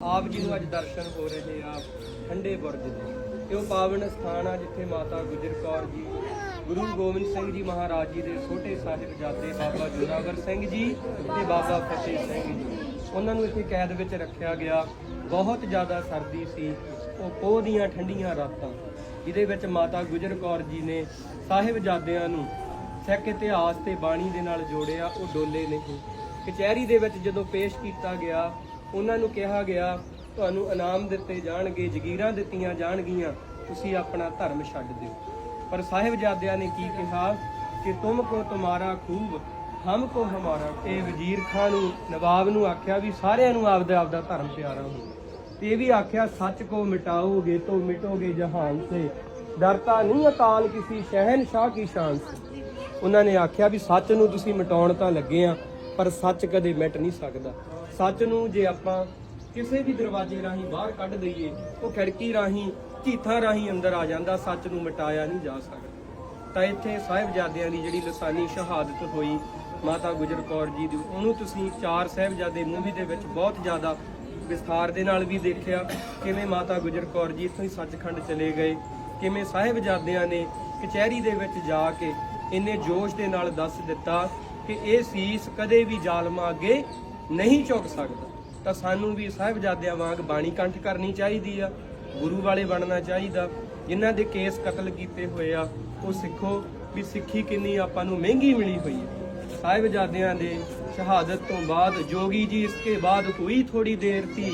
ਆਪ ਜੀ ਨੂੰ ਅੱਜ ਦਰਸ਼ਨ ਹੋ ਰਹੇ ਆ ਠੰਡੇ ਬੁਰਜ ਦੇ। ਇਹ ਉਹ ਪਾਵਨ ਸਥਾਨ ਆ ਜਿੱਥੇ ਮਾਤਾ ਗੁਜਰ ਕੌਰ ਜੀ, ਗੁਰੂ ਗੋਬਿੰਦ ਸਿੰਘ ਜੀ ਮਹਾਰਾਜ ਜੀ ਦੇ ਛੋਟੇ ਸਾਹਿਬਜ਼ਾਦੇ ਬਾਬਾ ਜੁਨਾਗਰ ਸਿੰਘ ਜੀ ਤੇ ਬਾਬਾ ਫਤਿਹ ਸਿੰਘ ਜੀ। ਉਹਨਾਂ ਨੂੰ ਇੱਥੇ ਕੈਦ ਵਿੱਚ ਰੱਖਿਆ ਗਿਆ। ਬਹੁਤ ਜ਼ਿਆਦਾ ਸਰਦੀ ਸੀ। ਉਹ ਪੋਹ ਦੀਆਂ ਠੰਡੀਆਂ ਰਾਤਾਂ, ਜਿਹਦੇ ਵਿੱਚ ਮਾਤਾ ਗੁਜਰ ਕੌਰ ਜੀ ਨੇ ਸਾਹਿਬਜ਼ਾਦਿਆਂ ਨੂੰ ਸਿੱਖ ਇਤਿਹਾਸ ਤੇ ਬਾਣੀ ਦੇ ਨਾਲ ਜੋੜਿਆ, ਉਹ ਡੋਲੇ ਨਹੀਂ। ਕਚਹਿਰੀ ਦੇ ਵਿੱਚ ਜਦੋਂ ਪੇਸ਼ ਕੀਤਾ ਗਿਆ ਉਹਨਾਂ ਨੂੰ ਕਿਹਾ ਗਿਆ, ਤੁਹਾਨੂੰ ਇਨਾਮ ਦਿੱਤੇ ਜਾਣਗੇ, ਜ਼ਗੀਰਾਂ ਦਿੱਤੀਆਂ ਜਾਣਗੀਆਂ, ਤੁਸੀਂ ਆਪਣਾ ਧਰਮ ਛੱਡ ਦਿਓ। ਪਰ ਸਾਹਿਬਜ਼ਾਦਿਆਂ ਨੇ ਕੀ ਕਿਹਾ? ਕਿ ਤੁਮ ਕੋ ਤੁਮਾਰਾ ਖੂਬ, ਹਮ ਕੋ ਹਮਾਰਾ ਇਹ ਵਜ਼ੀਰ ਖਾਨ ਨੂੰ, ਨਵਾਬ ਨੂੰ ਆਖਿਆ ਵੀ ਸਾਰਿਆਂ ਨੂੰ ਆਪਦਾ ਆਪਦਾ ਧਰਮ ਪਿਆਰਾ ਹੋ ਤੇ ਇਹ ਵੀ ਆਖਿਆ, ਸੱਚ ਕੋ ਮਿਟਾਓਗੇ ਤੋ ਮਿਟੋਗੇ ਜਹਾਨ ਸੇ। ਡਰਤਾ ਨਹੀਂ ਅਕਾਲ ਕਿਸੇ ਸ਼ਹਿਨशाह ਕੀ ਸ਼ਾਨ ਸੇ? ਉਹਨਾਂ ਨੇ ਆਖਿਆ ਵੀ ਸੱਚ ਨੂੰ ਤੁਸੀਂ ਮਿਟਾਉਣ ਤਾਂ ਲੱਗੇ ਆ ਪਰ ਸੱਚ ਕਦੇ ਮਿਟ ਨਹੀਂ ਸਕਦਾ। ਸੱਚ ਨੂੰ ਜੇ ਆਪਾਂ ਕਿਸੇ ਵੀ ਦਰਵਾਜ਼ੇ ਰਾਹੀਂ ਬਾਹਰ ਕੱਢ ਦਈਏ, ਉਹ ਖਿੜਕੀ ਰਾਹੀਂ, ਝੀਥਾਂ ਰਾਹੀਂ ਅੰਦਰ ਆ ਜਾਂਦਾ, ਸੱਚ ਨੂੰ ਮਿਟਾਇਆ ਨਹੀਂ ਜਾ ਸਕਦਾ। ਤਾਂ ਇੱਥੇ ਸਾਹਿਬਜ਼ਾਦਿਆਂ ਦੀ ਜਿਹੜੀ ਲਸਾਨੀ ਸ਼ਹਾਦਤ ਹੋਈ, ਮਾਤਾ ਗੁਜਰ ਕੌਰ ਜੀ ਦੀ, ਉਹਨੂੰ ਤੁਸੀਂ ਚਾਰ ਸਾਹਿਬਜ਼ਾਦੇ ਮੂਵੀ ਦੇ ਵਿੱਚ ਬਹੁਤ ਜ਼ਿਆਦਾ ਵਿਸਥਾਰ ਦੇ ਨਾਲ ਵੀ ਦੇਖਿਆ। ਕਿਵੇਂ ਮਾਤਾ ਗੁਜਰ ਕੌਰ ਜੀ ਇੱਥੋਂ ਹੀ ਸੱਚਖੰਡ ਚਲੇ ਗਏ, ਕਿਵੇਂ ਸਾਹਿਬਜ਼ਾਦਿਆਂ ਨੇ ਕਚਹਿਰੀ ਦੇ ਵਿੱਚ ਜਾ ਕੇ ਇੰਨੇ ਜੋਸ਼ ਦੇ ਨਾਲ ਦੱਸ ਦਿੱਤਾ ਕਿ ਇਹ ਸੀਸ ਕਦੇ ਵੀ ਜ਼ਾਲਮਾਂ ਅੱਗੇ ਨਹੀਂ ਝੁਕ ਸਕਦਾ। ਤਾਂ ਸਾਨੂੰ ਵੀ ਸਾਹਿਬਜ਼ਾਦਿਆਂ ਵਾਂਗ ਬਾਣੀ ਕੰਠ ਕਰਨੀ ਚਾਹੀਦੀ ਆ, ਗੁਰੂ ਵਾਲੇ ਬਣਨਾ ਚਾਹੀਦਾ। ਜਿਨ੍ਹਾਂ ਦੇ ਕੇਸ ਕਤਲ ਕੀਤੇ ਹੋਏ ਆ, ਉਹ ਸਿੱਖੋ ਵੀ ਸਿੱਖੀ ਕਿੰਨੀ ਆਪਾਂ ਨੂੰ ਮਹਿੰਗੀ ਮਿਲੀ ਹੋਈ ਹੈ ਸਾਹਿਬਜ਼ਾਦਿਆਂ ਦੇ ਸ਼ਹਾਦਤ ਤੋਂ ਬਾਅਦ ਜੋਗੀ ਜੀ ਇਸ ਕੇ ਬਾਅਦ ਕੋਈ ਥੋੜੀ ਦੇਰ ਸੀ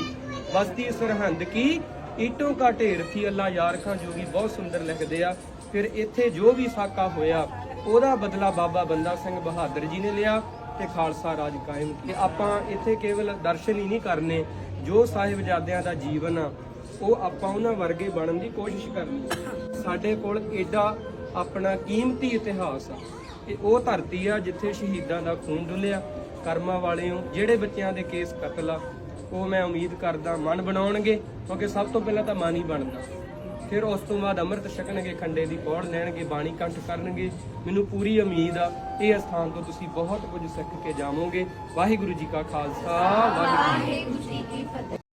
ਬਸਤੀ ਸਰਹੰਦ ਕੀ ਈਟੋਂ ਕਾ ਢੇਰ ਥੀ ਅੱਲਾ ਯਾਰ ਖਾਂ ਜੋਗੀ ਬਹੁਤ ਸੁੰਦਰ ਲਿਖਦੇ ਆ। ਫਿਰ ਇੱਥੇ ਜੋ ਵੀ ਸਾਕਾ ਹੋਇਆ, ਉਹਦਾ ਬਦਲਾ ਬਾਬਾ ਬੰਦਾ ਸਿੰਘ ਬਹਾਦਰ ਜੀ ਨੇ ਲਿਆ ਤੇ ਖਾਲਸਾ ਰਾਜ ਕਾਇਮ ਕੀਤਾ। ਆਪਾਂ ਇੱਥੇ ਕੇਵਲ ਦਰਸ਼ਨ ਹੀ ਨਹੀਂ ਕਰਨੇ, ਜੋ ਸਾਹਿਬਜ਼ਾਦਿਆਂ ਦਾ ਜੀਵਨ ਆ, ਉਹ ਆਪਾਂ ਉਹਨਾਂ ਵਰਗੇ ਬਣਨ ਦੀ ਕੋਸ਼ਿਸ਼ ਕਰਨੀ ਸਾਡੇ ਕੋਲ ਏਡਾ ਆਪਣਾ ਕੀਮਤੀ ਇਤਿਹਾਸ ਆ ਇਹ ਉਹ ਧਰਤੀ ਆ ਜਿੱਥੇ ਸ਼ਹੀਦਾਂ ਦਾ ਖੂਨ ਡੁੱਲਿਆ, ਕਰਮਾਂ ਵਾਲਿਓ, ਜਿਹੜੇ ਬੱਚਿਆਂ ਦੇ ਕੇਸ ਕਤਲ ਆ ਉਹ ਮੈਂ ਉਮੀਦ ਕਰਦਾ ਮਨ ਬਣਾਉਣਗੇ, ਕਿਉਂਕਿ ਸਭ ਤੋਂ ਪਹਿਲਾਂ ਤਾਂ ਮਨ ਹੀ ਬਣਦਾ। ਫਿਰ ਉਸ ਤੋਂ ਬਾਅਦ ਅੰਮ੍ਰਿਤ ਛਕਣਗੇ, ਖੰਡੇ ਦੀ ਪੌੜ ਲੈਣਗੇ, ਬਾਣੀ ਕੰਠ ਕਰਨਗੇ। ਮੈਨੂੰ ਪੂਰੀ ਉਮੀਦ ਆ, ਇਹ ਅਸਥਾਨ ਤੋਂ ਤੁਸੀਂ ਬਹੁਤ ਕੁਝ ਸਿੱਖ ਕੇ ਜਾਵੋਗੇ। ਵਾਹਿਗੁਰੂ ਜੀ ਕਾ ਖਾਲਸਾ, ਵਾਹਿਗੁਰੂ ਜੀ ਕੀ ਫਤਿਹ।